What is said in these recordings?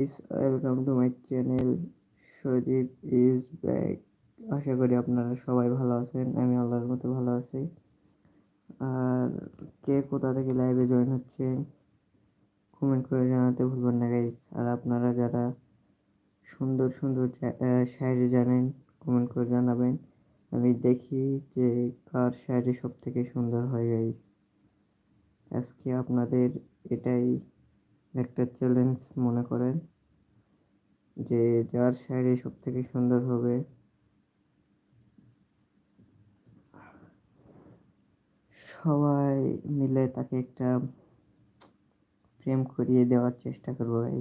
Welcome to my channel Sajib is back আশা করি আপনারা সবাই ভালো আছেন, আমি আল্লাহর মতো ভালো আছি। আর কে কোথা থেকে লাইভে জয়েন হচ্ছে কমেন্ট করে জানাতে ভুলবেন না গাইস আর আপনারা যারা সুন্দর সুন্দর শায়রি জানেন কমেন্ট করে জানাবেন। আমি দেখি যে কার শায়রি সব থেকে সুন্দর হয় গাইস আজকে আপনাদের এটাই একটা চ্যালেঞ্জ মনে করেন যে যার শাড়ি সব থেকে সুন্দর হবে। সবাই মিলে তাকে একটা প্রেম করিয়ে দেওয়ার চেষ্টা করব ভাই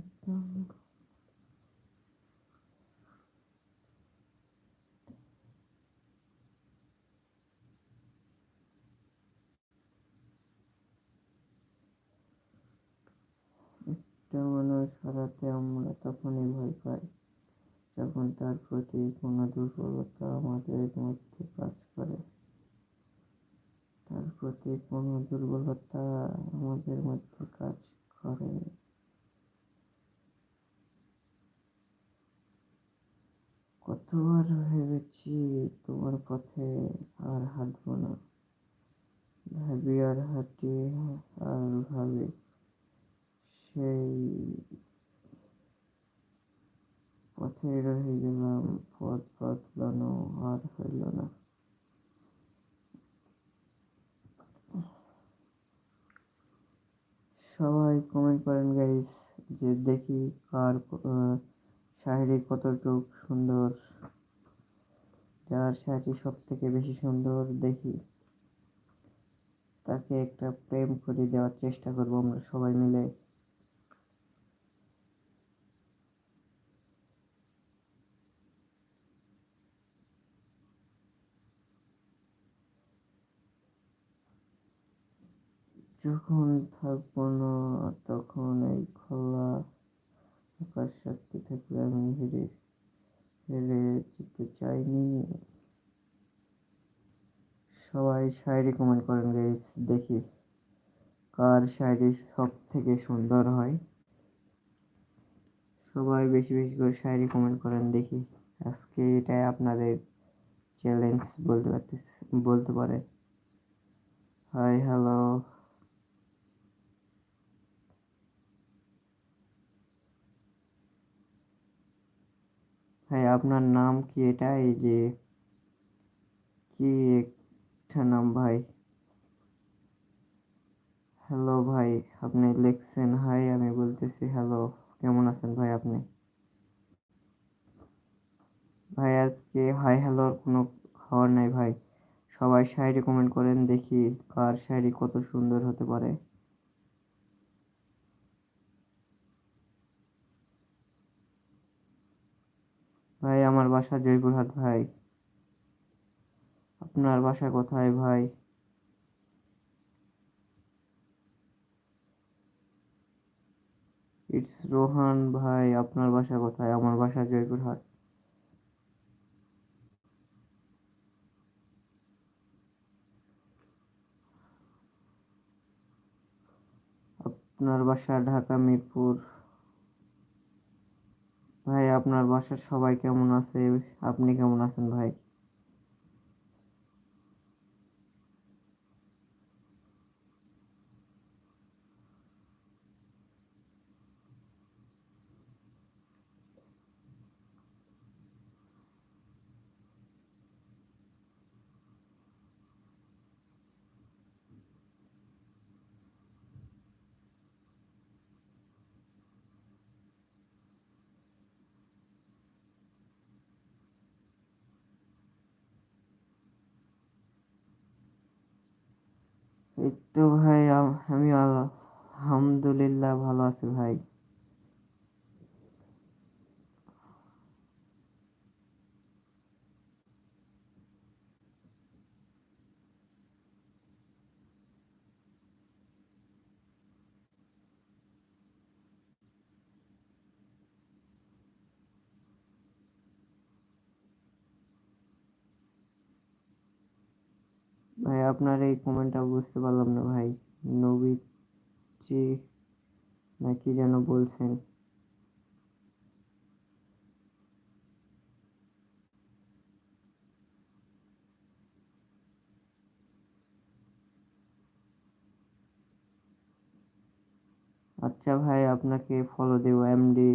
একটা মানুষ হারাতে আমরা তখনই ভয় পাই, যখন তার প্রতি কোনো দুর্বলতা আমাদের মধ্যে কাজ করে। তার প্রতি কোনো দুর্বলতা আমাদের মধ্যে কাজ করে কতবার ভেবেছি তোমার পথে আর হাঁটবো না, ভাবি আর হাঁটি আর ভাবি। পথে রয়ে গেলাম পথ বদলানো আর হইল না সবাই কমেন্ট করেন গাইস যে দেখি কার শাড়ি কতটুক সুন্দর। যার শাড়ি সব থেকে বেশি সুন্দর দেখি, তাকে একটা প্রেম করে দেওয়ার চেষ্টা করব আমরা সবাই মিলে। যখন থাকব না, তখন এই খোলা আকাশ সাক্ষী থাকলে আমি হেরে হেরে যেতে চাইনি। সবাই শায়রি কমেন্ট করেন গাইস দেখি কার শায়রি সব থেকে সুন্দর হয়? সবাই বেশি বেশি করে শায়রি কমেন্ট করেন, দেখি আজকে এটাই আপনাদের চ্যালেঞ্জ বলতে পারতে বলতে পারে। হাই হ্যালো ভাই আপনার নাম কি এটা? এই যে, কি একটা নাম ভাই? হ্যালো ভাই, আপনি লিখছেন হাই আমি বলতেছি হ্যালো কেমন আছেন ভাই আপনি? ভাই, আজকে হাই হ্যালোর কোনো খবর নাই ভাই। সবাই শাড়ি কমেন্ট করেন, দেখি কার শাড়ি কত সুন্দর হতে পারে ভাই আমার বাসা জয়পুরহাট ভাই। আপনার বাসা কোথায় ভাই? ইটস রোহান ভাই, আপনার বাসা কোথায়? আমার বাসা জয়পুরহাট আপনার বাসা ঢাকা মিরপুর। ভাই আপনার বাসার সবাই কেমন আছে? আপনি কেমন আছেন ভাই? এই তো ভাই আমি আলহামদুলিল্লাহ ভালো আছি ভাই। ভাই, আপনার এই কমেন্টটা বুঝতে পারলাম না ভাই। নবীজি না কি যেন বলছেন। আচ্ছা ভাই, আপনাকে ফলো দেব এমডি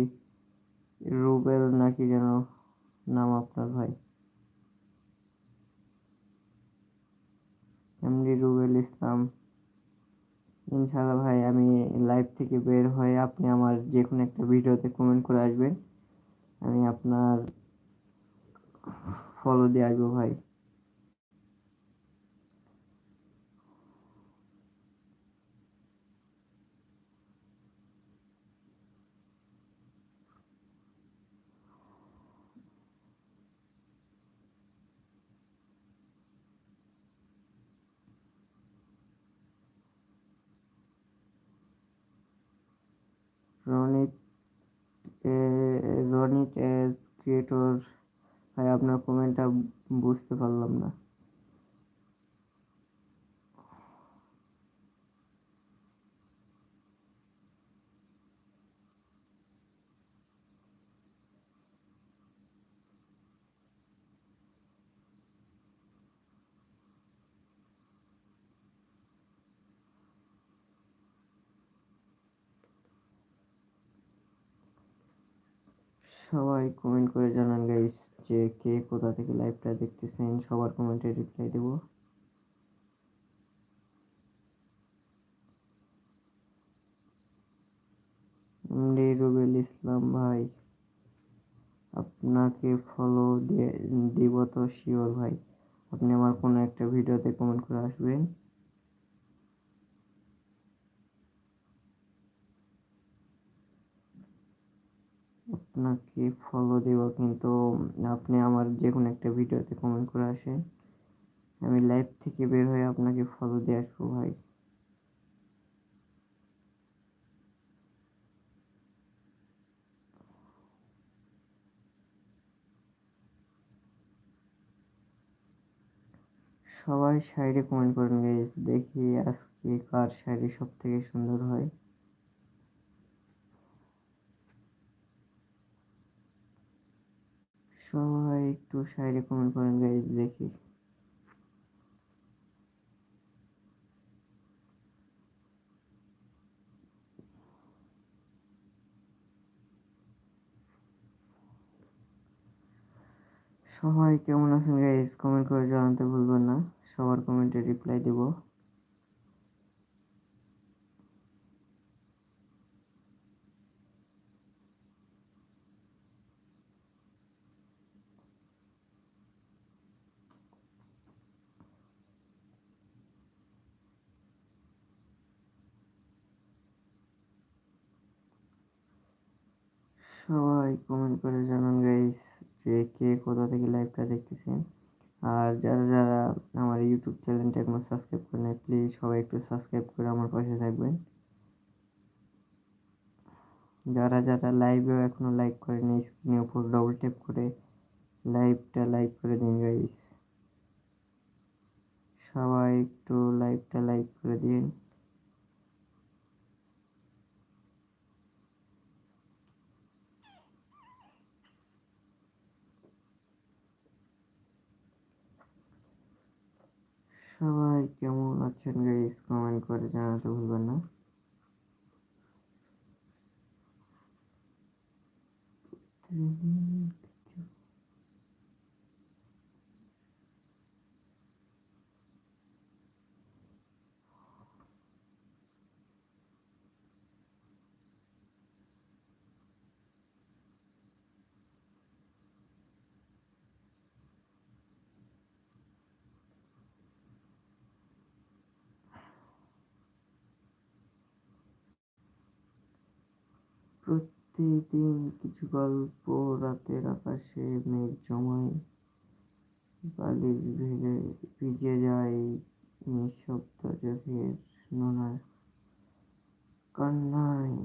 রুবেল নাকি যেন নাম আপনার ভাই। এমডি রুবেল ইসলাম। ইনশাআল্লাহ ভাই, আমি লাইভ থেকে বের হয়ে আপনি আমার যে কোনো একটা ভিডিওতে কমেন্ট করে আসবেন। আমি আপনার ফলো দিয়ে আসব ভাই। রনিত এজ ক্রিয়েটর ভাই আপনার কমেন্টটা বুঝতে পারলাম না। সবাই কমেন্ট করে জানান গাইস যে কে কোথা থেকে লাইভটা দেখতেছেন, সবার কমেন্টে রিপ্লাই দেব। রুবেল ইসলাম ভাই, আপনাকে ফলো দিব তো শিওর ভাই। আপনি আমার কোনো একটা ভিডিওতে কমেন্ট করে আসবেন। আপনাকে ফলো দেব, কিন্তু আপনি আমার যে কোনো একটা ভিডিওতে কমেন্ট করে আসেন। আমি লাইভ থেকে বের হয়ে আপনাকে ফলো দিয়ে আসব ভাই। সবাই শাড়ি কমেন্ট করেন গাইস দেখি আজকে কার শাড়ি সব থেকে সুন্দর হয় সবাই একটু শাড়ি কমেন্ট করেন গাইস দেখি। সবাই কেমন আছেন গাইস কমেন্ট করে জানাতে ভুলবেন না। সবার কমেন্টে রিপ্লাই দেব। সবাই কমেন্ট করে জানান গাইস যে কে কোথা থেকে লাইভটা দেখতেছেন। আর যারা যারা আমার ইউটিউব চ্যানেলটা এখনও সাবস্ক্রাইব করে নাই প্লিজ সবাই একটু সাবস্ক্রাইব করে আমার পাশে থাকবেন। যারা যারা লাইভেও এখনও লাইক করেনি স্ক্রিনের উপর ডবল ট্যাপ করে লাইভটা লাইক করে দিন গাইস সবাই একটু লাইভটা লাইক করে দিন। সবাই কেমন আছেন গাইস কমেন্ট করে জানাতে ভুলবেন না। প্রতিদিন কিছু গল্প রাতের আকাশে, মেঘ জমায়, বালিশ ভেজে ভিজে যায় নিঃশব্দ চোখের নোনার কান্নায়।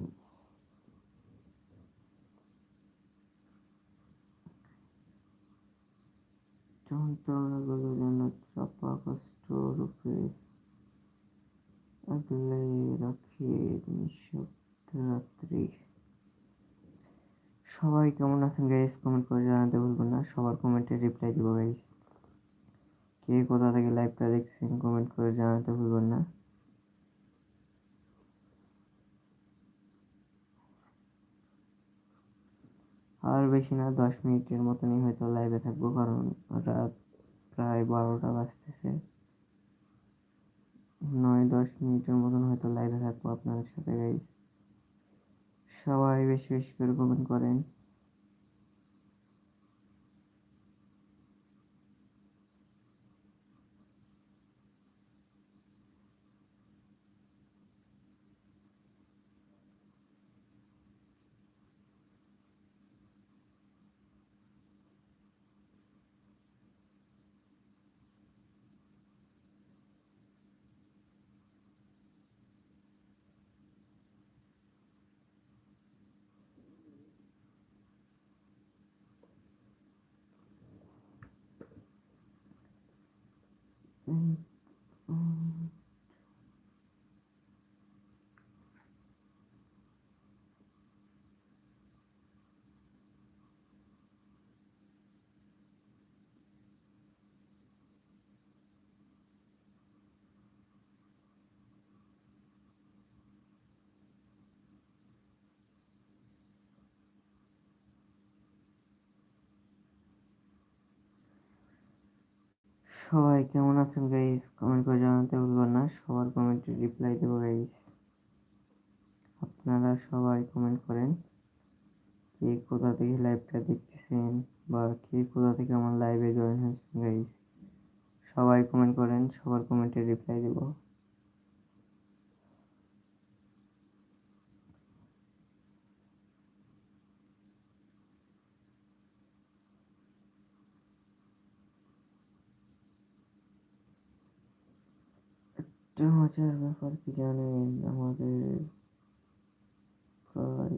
যন্ত্রণাগুলো যেন চাপা কষ্ট রূপে আগলে রাখে নিঃশব্দ রাত্রি। সবাই কেমন আছেন গাইস কমেন্ট করে জানাতে ভুলবেন না। সবার কমেন্টে রিপ্লাই দিব গাইস কে কোথা থেকে লাইভটা দেখছেন কমেন্ট করে জানাতে ভুলবেন না। আর বেশি না, দশ মিনিটের মতনই হয়তো লাইভে থাকব, কারণ রাত প্রায় বারোটা বাজতেছে। নয়, দশ মিনিটের মতন হয়তো লাইভে থাকব আপনাদের সাথে গাইস সবাই বেশি বেশি করে কমেন্ট করেন। Mm. সবাই কেমন আছেন গাইস কমেন্ট করে জানাতে ভুলবেন না। সবার কমেন্টে রিপ্লাই দেবো গাইস আপনারা সবাই কমেন্ট করেন কে কোথা থেকে লাইভটা দেখতেছেন বা কে কোথা থেকে আমার লাইভে জয়েন হয়েছেন গাইস সবাই কমেন্ট করেন, সবার কমেন্টে রিপ্লাই দেবো। একটা মজার ব্যাপার কি জানেন? আমাদের প্রায়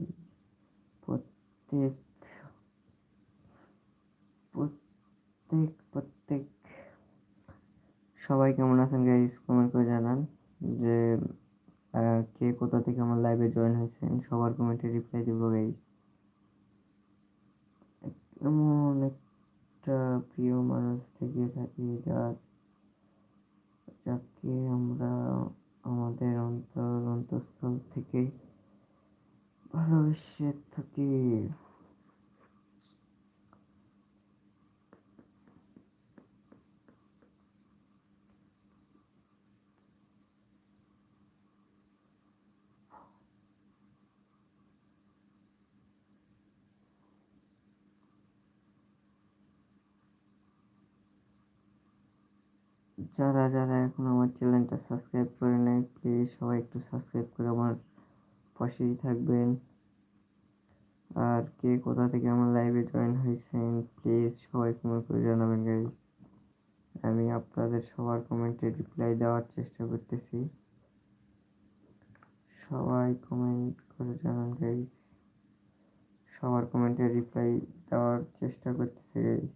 প্রত্যেক প্রত্যেক প্রত্যেক, সবাই কেমন আছেন গাইস কমেন্ট করে জানান যে কে কোথা থেকে আমার লাইভে জয়েন হয়েছেন? সবার কমেন্টে রিপ্লাই দেবো গাইস এমন একটা প্রিয় মানুষ থেকে থাকি যার যাকে আমরা আমাদের অন্তর অন্তঃস্থল থেকে ভালোবেসে থাকি। যারা যারা এখন আমার চ্যানেলটা সাবস্ক্রাইব করে নেয় প্লিজ সবাই একটু সাবস্ক্রাইব করে আমার পাশেই থাকবেন। আর কে কোথা থেকে আমার লাইভে জয়েন হয়েছেন প্লিজ সবাই কমেন্ট করে জানাবেন গাইজ আমি আপনাদের সবার কমেন্টে রিপ্লাই দেওয়ার চেষ্টা করতেছি। সবাই কমেন্ট করে জানান গাইজ সবার কমেন্টে রিপ্লাই দেওয়ার চেষ্টা করতেছি গাইজ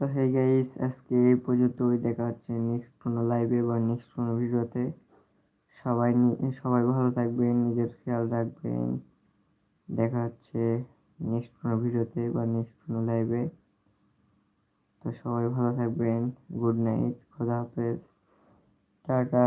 তো হে গাইস আজকে এই পর্যন্তই, দেখা হচ্ছে নেক্সট কোনো লাইভে বা নেক্সট কোনো ভিডিওতে সবাই সবাই ভালো থাকবেন, নিজের খেয়াল রাখবেন। দেখা হচ্ছে নেক্সট কোনো ভিডিওতে বা নেক্সট কোনো লাইভে তো সবাই ভালো থাকবেন গুড নাইট খোদা হাফেজ, টাটা।